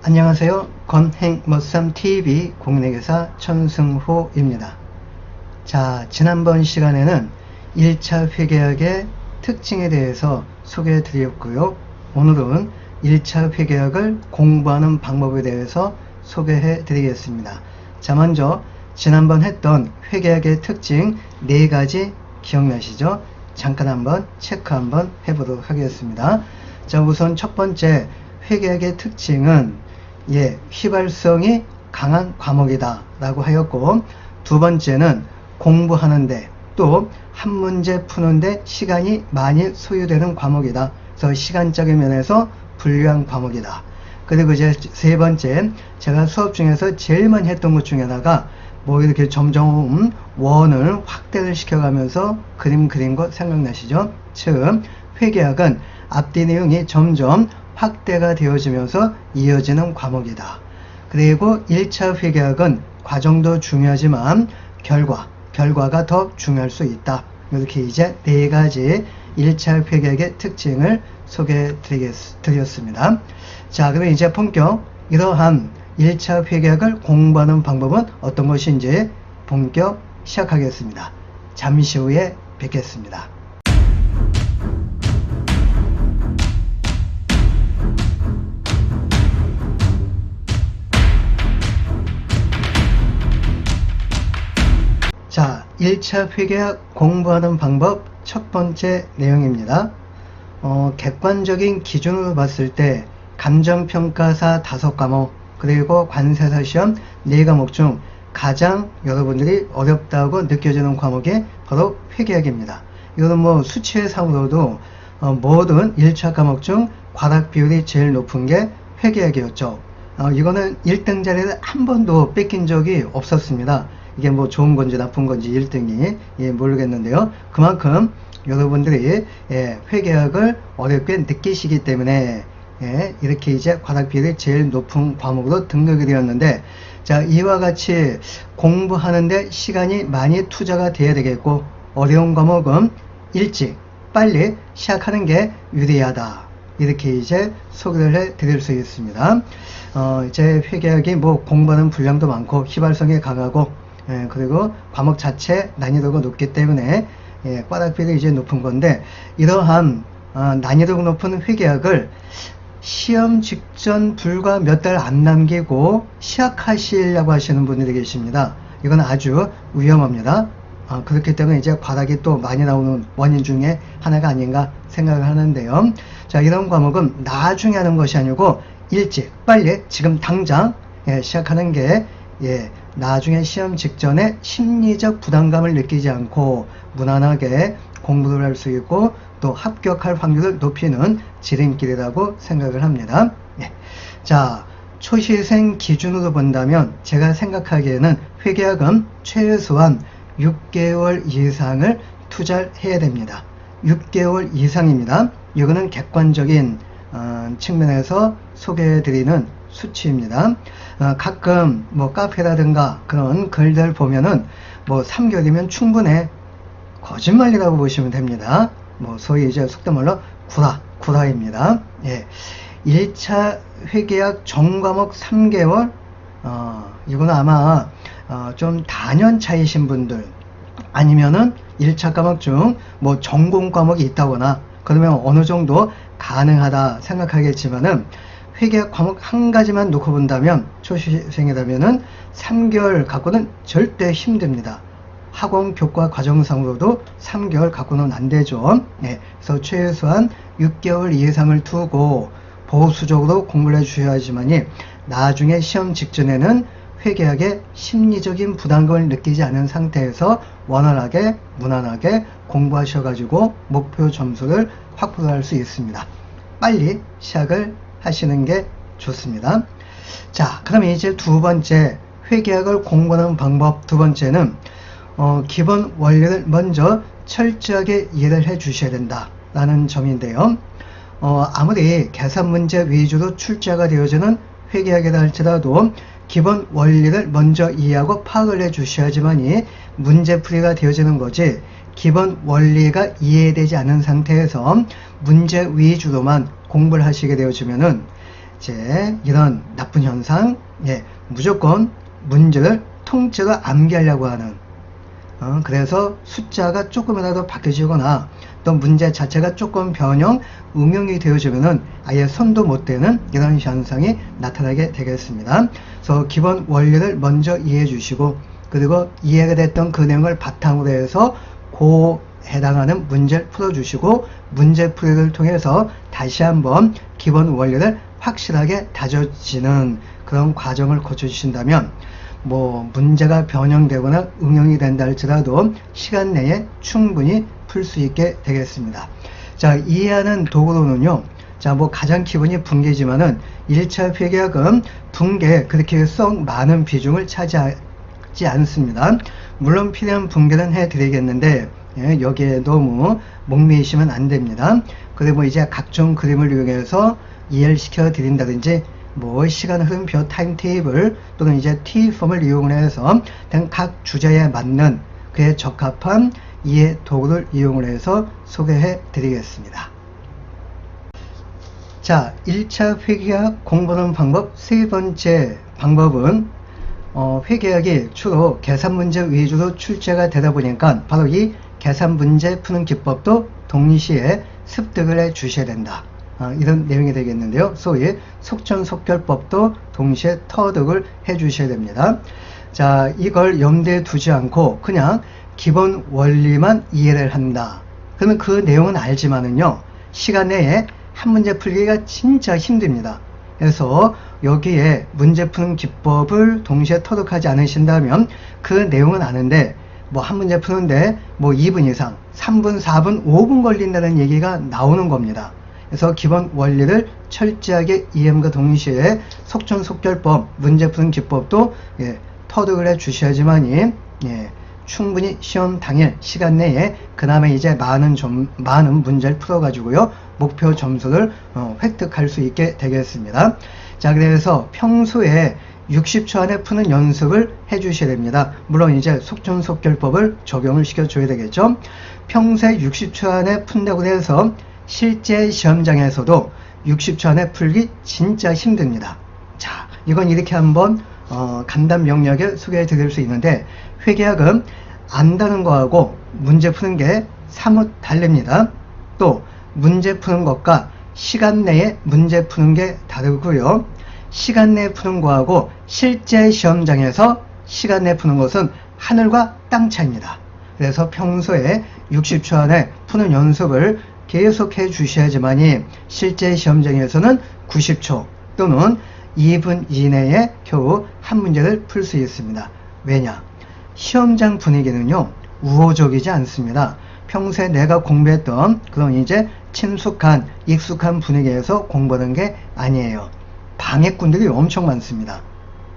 안녕하세요. 건행머쌈TV 공인회계사 천승호입니다. 자, 지난번 시간에는 1차 회계학의 특징에 대해서 소개해 드렸고요. 오늘은 1차 회계학을 공부하는 방법에 대해서 소개해 드리겠습니다. 자, 먼저 지난번 했던 회계학의 특징 4가지 기억나시죠? 잠깐 한번 체크 한번 해보도록 하겠습니다. 자, 우선 첫 번째 회계학의 특징은 예, 휘발성이 강한 과목이다 라고 하였고 두 번째는 공부하는데 또 한 문제 푸는데 시간이 많이 소요되는 과목이다. 그래서 시간적인 면에서 불리한 과목이다. 그리고 이제 세 번째 제가 수업 중에서 제일 많이 했던 것 중에 하나가 뭐 이렇게 점점 원을 확대를 시켜가면서 그림 그린 거 생각나시죠? 즉 회계학은 앞뒤 내용이 점점 확대가 되어지면서 이어지는 과목이다. 그리고 1차 회계학은 과정도 중요하지만 결과, 결과가 더 중요할 수 있다. 이렇게 이제 네 가지 1차 회계학의 특징을 소개해 드렸습니다. 자, 그럼 이제 본격 이러한 1차 회계학을 공부하는 방법은 어떤 것인지 본격 시작하겠습니다. 잠시 후에 뵙겠습니다. 1차 회계학 공부하는 방법 첫 번째 내용입니다. 어, 객관적인 기준으로 봤을 때 감정평가사 5과목 그리고 관세사 시험 4과목 중 가장 여러분들이 어렵다고 느껴지는 과목이 바로 회계학입니다. 이거는 뭐 수치상으로도 어, 모든 1차 과목 중 과락 비율이 제일 높은 게 회계학이었죠. 어, 이거는 1등 자리를 한 번도 뺏긴 적이 없었습니다. 이게 뭐 좋은 건지 나쁜 건지 1등이 예, 모르겠는데요. 그만큼 여러분들이 예, 회계학을 어렵게 느끼시기 때문에 예, 이렇게 이제 과락 비율이 제일 높은 과목으로 등록이 되었는데 자 이와 같이 공부하는데 시간이 많이 투자가 돼야 되겠고 어려운 과목은 일찍 빨리 시작하는 게 유리하다 이렇게 이제 소개를 해 드릴 수 있습니다 어, 이제 회계학이 뭐 공부하는 분량도 많고 휘발성이 강하고 예, 그리고 과목 자체 난이도가 높기 때문에 예, 과락비가 이제 높은 건데 이러한 어, 난이도가 높은 회계학을 시험 직전 불과 몇 달 안 남기고 시작하시려고 하시는 분들이 계십니다. 이건 아주 위험합니다. 어, 그렇기 때문에 이제 과락이 또 많이 나오는 원인 중에 하나가 아닌가 생각을 하는데요. 자, 이런 과목은 나중에 하는 것이 아니고 일찍, 빨리, 지금 당장 예, 시작하는 게 예, 나중에 시험 직전에 심리적 부담감을 느끼지 않고 무난하게 공부를 할 수 있고 또 합격할 확률을 높이는 지름길이라고 생각을 합니다. 예. 자, 초시생 기준으로 본다면 제가 생각하기에는 회계학은 최소한 6개월 이상을 투자를 해야 됩니다. 6개월 이상입니다. 이거는 객관적인 어, 측면에서 소개해드리는 수치입니다. 어, 가끔 뭐 카페라든가 그런 글들 보면은 뭐 3개월이면 충분해 거짓말이라고 보시면 됩니다. 뭐 소위 이제 속된 말로 구라 구라입니다. 예. 1차 회계학 전과목 3개월 어, 이거는 아마 어, 좀 단연 차이신 분들 아니면은 1차 과목 중 뭐 전공 과목이 있다거나 그러면 어느 정도 가능하다 생각하겠지만은 회계학 과목 한 가지만 놓고 본다면 초시생이라면은 3개월 갖고는 절대 힘듭니다. 학원 교과 과정상으로도 3개월 갖고는 안 되죠. 네, 그래서 최소한 6개월 이상을 두고 보수적으로 공부를 해주셔야지만이 나중에 시험 직전에는 회계학의 심리적인 부담감을 느끼지 않은 상태에서 원활하게 무난하게 공부하셔가지고 목표 점수를 확보할 수 있습니다. 빨리 시작을 하시는 게 좋습니다. 자, 그럼 이제 두 번째 회계학을 공부하는 방법 두 번째는 어, 기본 원리를 먼저 철저하게 이해를 해 주셔야 된다 라는 점인데요. 어, 아무리 계산 문제 위주로 출제가 되어지는 회계학이라 할지라도 기본 원리를 먼저 이해하고 파악을 해 주셔야지만이 문제풀이가 되어지는 거지 기본 원리가 이해되지 않은 상태에서 문제 위주로만 공부를 하시게 되어지면은 이제 이런 나쁜 현상, 예, 무조건 문제를 통째로 암기하려고 하는 어, 그래서 숫자가 조금이라도 바뀌어지거나 또 문제 자체가 조금 변형, 응용이 되어지면은 아예 손도 못 대는 이런 현상이 나타나게 되겠습니다. 그래서 기본 원리를 먼저 이해해 주시고 그리고 이해가 됐던 그 내용을 바탕으로 해서 고 해당하는 문제를 풀어주시고 문제 풀이를 통해서 다시 한번 기본 원리를 확실하게 다져지는 그런 과정을 거쳐주신다면 뭐 문제가 변형되거나 응용이 된다 할지라도 시간 내에 충분히 풀 수 있게 되겠습니다. 자, 이해하는 도구로는요. 자, 뭐 가장 기본이 붕괴지만은 1차 회계학은 붕괴 그렇게 썩 많은 비중을 차지하지 않습니다. 물론 필요한 붕괴는 해드리겠는데 예, 여기에 너무 목매이시면 안 됩니다. 그리고 이제 각종 그림을 이용해서 이해를 시켜 드린다든지 뭐 시간 흐름표 타임 테이블 또는 이제 T폼을 이용해서 등각 주제에 맞는 그에 적합한 이해 도구를 이용을 해서 소개해 드리겠습니다. 자, 1차 회계학 공부하는 방법 세 번째 방법은 어, 회계학이 주로 계산 문제 위주로 출제가 되다 보니까 바로 이 계산 문제 푸는 기법도 동시에 습득을 해 주셔야 된다. 아, 이런 내용이 되겠는데요. 소위 속전속결법도 동시에 터득을 해 주셔야 됩니다. 자, 이걸 염두에 두지 않고 그냥 기본 원리만 이해를 한다. 그러면 그 내용은 알지만은요, 시간 내에 한 문제 풀기가 진짜 힘듭니다. 그래서 여기에 문제 푸는 기법을 동시에 터득하지 않으신다면 그 내용은 아는데 뭐 한 문제 푸는데 뭐 2분 이상, 3분, 4분, 5분 걸린다는 얘기가 나오는 겁니다. 그래서 기본 원리를 철저하게 이해함과 동시에 속전속결법, 문제 푸는 기법도 예, 터득을 해 주셔야지만이 예, 충분히 시험 당일 시간 내에 그다음에 이제 많은 점, 많은 문제를 풀어가지고요 목표 점수를 어, 획득할 수 있게 되겠습니다. 자 그래서 평소에 60초 안에 푸는 연습을 해 주셔야 됩니다. 물론 이제 속전속결법을 적용을 시켜줘야 되겠죠. 평소에 60초 안에 푼다고 해서 실제 시험장에서도 60초 안에 풀기 진짜 힘듭니다. 자, 이건 이렇게 한번 어, 간단 명료하게 소개해 드릴 수 있는데 회계학은 안다는 거하고 문제 푸는 게 사뭇 다릅니다. 또 문제 푸는 것과 시간 내에 문제 푸는 게 다르고요. 시간 내에 푸는 거하고 실제 시험장에서 시간 내에 푸는 것은 하늘과 땅 차이입니다. 그래서 평소에 60초 안에 푸는 연습을 계속해 주셔야지만이 실제 시험장에서는 90초 또는 2분 이내에 겨우 한 문제를 풀 수 있습니다. 왜냐? 시험장 분위기는요, 우호적이지 않습니다. 평소에 내가 공부했던 그런 이제 친숙한, 익숙한 분위기에서 공부하는 게 아니에요. 방해꾼들이 엄청 많습니다.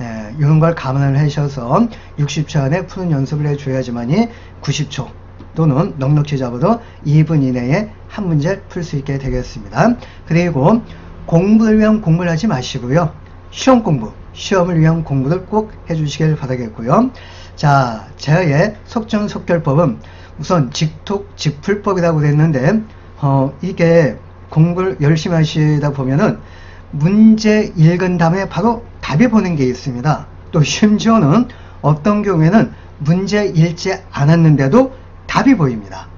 예, 이런 걸 감안을 하셔서 60초 안에 푸는 연습을 해줘야지만이 90초 또는 넉넉히 잡아도 2분 이내에 한 문제 풀 수 있게 되겠습니다. 그리고 공부를 위한 공부를 하지 마시고요. 시험 공부, 시험을 위한 공부를 꼭 해주시길 바라겠고요. 자, 제의 속전속결법은 우선 직톡, 직풀법이라고 그랬는데, 어, 이게 공부를 열심히 하시다 보면은 문제 읽은 다음에 바로 답이 보는 게 있습니다. 또 심지어는 어떤 경우에는 문제 읽지 않았는데도 답이 보입니다.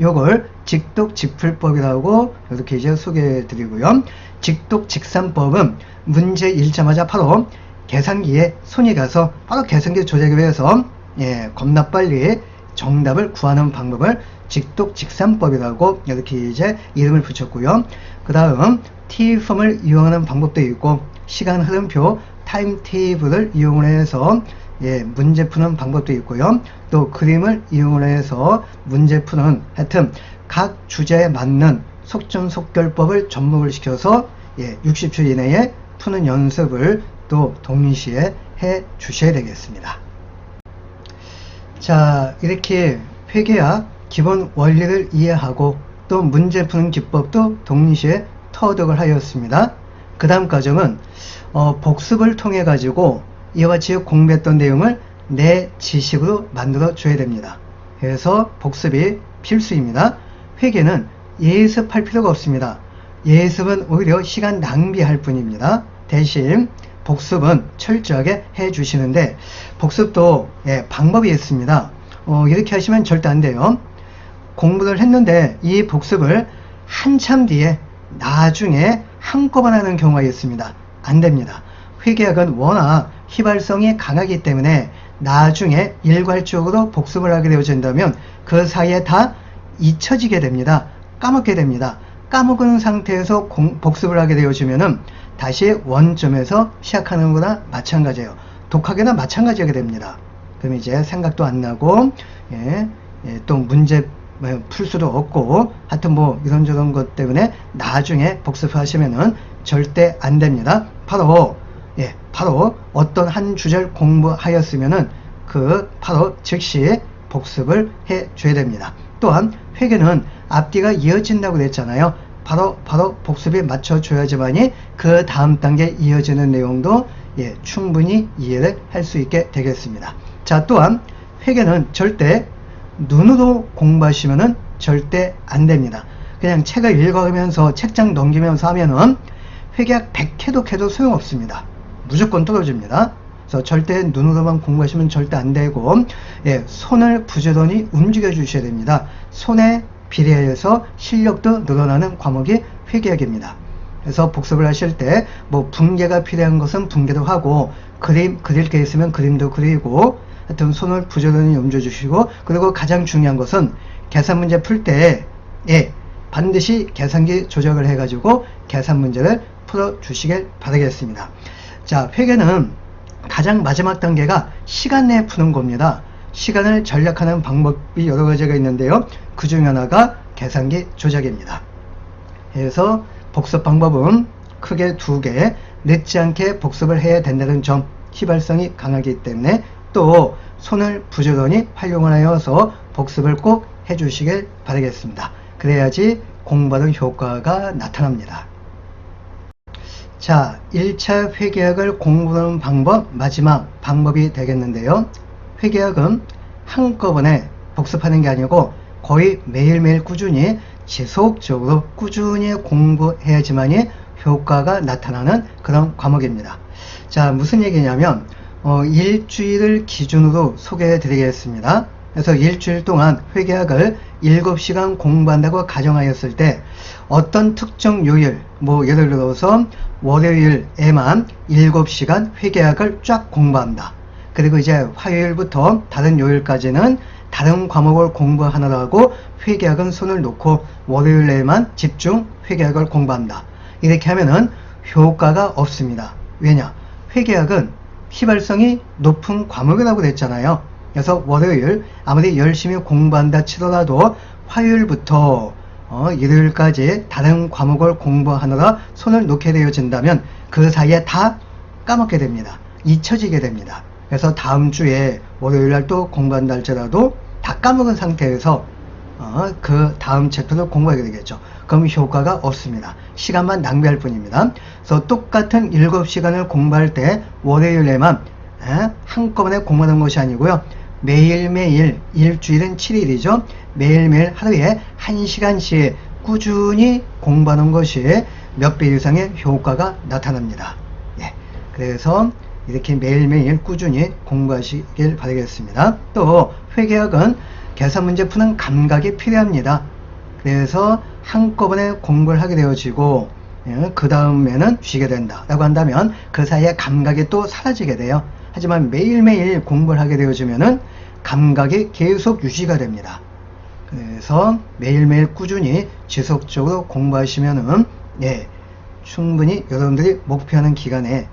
요걸 직독직풀법이라고 이렇게 이제 소개해 드리고요. 직독직산법은 문제 읽자마자 바로 계산기에 손이 가서 바로 계산기 조작을 위해서 예, 겁나 빨리 정답을 구하는 방법을 직독직산법이라고 이렇게 이제 이름을 붙였고요. 그 다음 T폼을 이용하는 방법도 있고 시간 흐름표 타임테이블을 이용해서 예, 문제 푸는 방법도 있고요. 또 그림을 이용해서 문제 푸는 하여튼 각 주제에 맞는 속전속결법을 접목을 시켜서 예, 60초 이내에 푸는 연습을 또 동시에 해 주셔야 되겠습니다. 자, 이렇게 회계학 기본 원리를 이해하고 또 문제 푸는 기법도 동시에 터득을 하였습니다. 그 다음 과정은 어, 복습을 통해 가지고 이와 같이 공부했던 내용을 내 지식으로 만들어 줘야 됩니다. 그래서 복습이 필수입니다. 회계는 예습할 필요가 없습니다. 예습은 오히려 시간 낭비할 뿐입니다. 대신 복습은 철저하게 해 주시는데 복습도 예, 방법이 있습니다. 어, 이렇게 하시면 절대 안 돼요. 공부를 했는데 이 복습을 한참 뒤에 나중에 한꺼번에 하는 경우가 있습니다. 안 됩니다. 회계학은 워낙 휘발성이 강하기 때문에 나중에 일괄적으로 복습을 하게 되어진다면 그 사이에 다 잊혀지게 됩니다. 까먹게 됩니다. 까먹은 상태에서 공- 복습을 하게 되어지면은 다시 원점에서 시작하는 거나 마찬가지예요. 독학이나 마찬가지하게 됩니다. 그럼 이제 생각도 안 나고 예, 예, 또 문제 뭐 풀 수도 없고 하여튼 뭐 이런저런 것 때문에 나중에 복습하시면은 절대 안 됩니다. 바로 예, 바로 어떤 한 주절 공부하였으면은 그 바로 즉시 복습을 해 줘야 됩니다. 또한 회계는 앞뒤가 이어진다고 그랬잖아요. 바로 바로 복습에 맞춰 줘야지만이 그 다음 단계 이어지는 내용도 예, 충분히 이해를 할 수 있게 되겠습니다. 자, 또한 회계는 절대 눈으로 공부하시면은 절대 안 됩니다. 그냥 책을 읽어가면서 책장 넘기면서 하면은 회계학 100회도 해도 소용없습니다. 무조건 떨어집니다. 그래서 절대 눈으로만 공부하시면 절대 안 되고, 예, 손을 부지런히 움직여 주셔야 됩니다. 손에 비례해서 실력도 늘어나는 과목이 회계학입니다. 그래서 복습을 하실 때, 뭐, 분계가 필요한 것은 분계도 하고, 그림, 그릴 게 있으면 그림도 그리고, 하여튼 손을 부지런히 움직여 주시고, 그리고 가장 중요한 것은 계산 문제 풀 때, 예, 반드시 계산기 조작을 해가지고 계산 문제를 풀어 주시길 바라겠습니다. 자, 회계는 가장 마지막 단계가 시간 내에 푸는 겁니다. 시간을 전략하는 방법이 여러 가지가 있는데요. 그 중 하나가 계산기 조작입니다. 그래서 복습 방법은 크게 두 개, 늦지 않게 복습을 해야 된다는 점, 휘발성이 강하기 때문에 또 손을 부지런히 활용을 하여서 복습을 꼭 해주시길 바라겠습니다. 그래야지 공부하는 효과가 나타납니다. 자, 1차 회계학을 공부하는 방법, 마지막 방법이 되겠는데요. 회계학은 한꺼번에 복습하는 게 아니고 거의 매일매일 꾸준히 지속적으로 꾸준히 공부해야지만이 효과가 나타나는 그런 과목입니다. 자, 무슨 얘기냐면, 어, 일주일을 기준으로 소개해 드리겠습니다. 그래서 일주일 동안 회계학을 7시간 공부한다고 가정하였을 때 어떤 특정 요일, 뭐 예를 들어서 월요일에만 7시간 회계학을 쫙 공부한다. 그리고 이제 화요일부터 다른 요일까지는 다른 과목을 공부하느라고 회계학은 손을 놓고 월요일에만 집중 회계학을 공부한다. 이렇게 하면은 효과가 없습니다. 왜냐? 회계학은 휘발성이 높은 과목이라고 그랬잖아요. 그래서 월요일 아무리 열심히 공부한다 치더라도 화요일부터 어, 일요일까지 다른 과목을 공부하느라 손을 놓게 되어진다면 그 사이에 다 까먹게 됩니다. 잊혀지게 됩니다. 그래서 다음 주에 월요일 날 또 공부한다 할지라도 다 까먹은 상태에서 어, 그 다음 챕터를 공부하게 되겠죠. 그럼 효과가 없습니다. 시간만 낭비할 뿐입니다. 그래서 똑같은 7시간을 공부할 때 월요일에만 에, 한꺼번에 공부하는 것이 아니고요. 매일매일 일주일은 7일이죠. 매일매일 하루에 1시간씩 꾸준히 공부하는 것이 몇 배 이상의 효과가 나타납니다. 예. 그래서 이렇게 매일매일 꾸준히 공부하시길 바라겠습니다. 또 회계학은 계산 문제 푸는 감각이 필요합니다. 그래서 한꺼번에 공부를 하게 되어지고 그 다음에는 쉬게 된다 라고 한다면 그 사이에 감각이 또 사라지게 돼요. 하지만 매일매일 공부를 하게 되어지면은 감각이 계속 유지가 됩니다. 그래서 매일매일 꾸준히 지속적으로 공부하시면은 예, 충분히 여러분들이 목표하는 기간에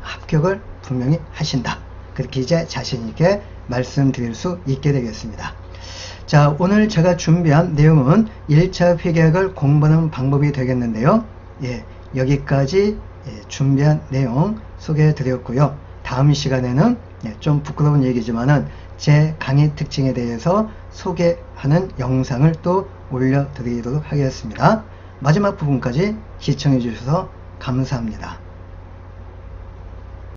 합격을 분명히 하신다. 그렇게 이제 자신있게 말씀드릴 수 있게 되겠습니다. 자, 오늘 제가 준비한 내용은 1차 회계학을 공부하는 방법이 되겠는데요. 예, 여기까지 예, 준비한 내용 소개해 드렸고요. 다음 시간에는 예, 좀 부끄러운 얘기지만은 제 강의 특징에 대해서 소개하는 영상을 또 올려 드리도록 하겠습니다. 마지막 부분까지 시청해 주셔서 감사합니다.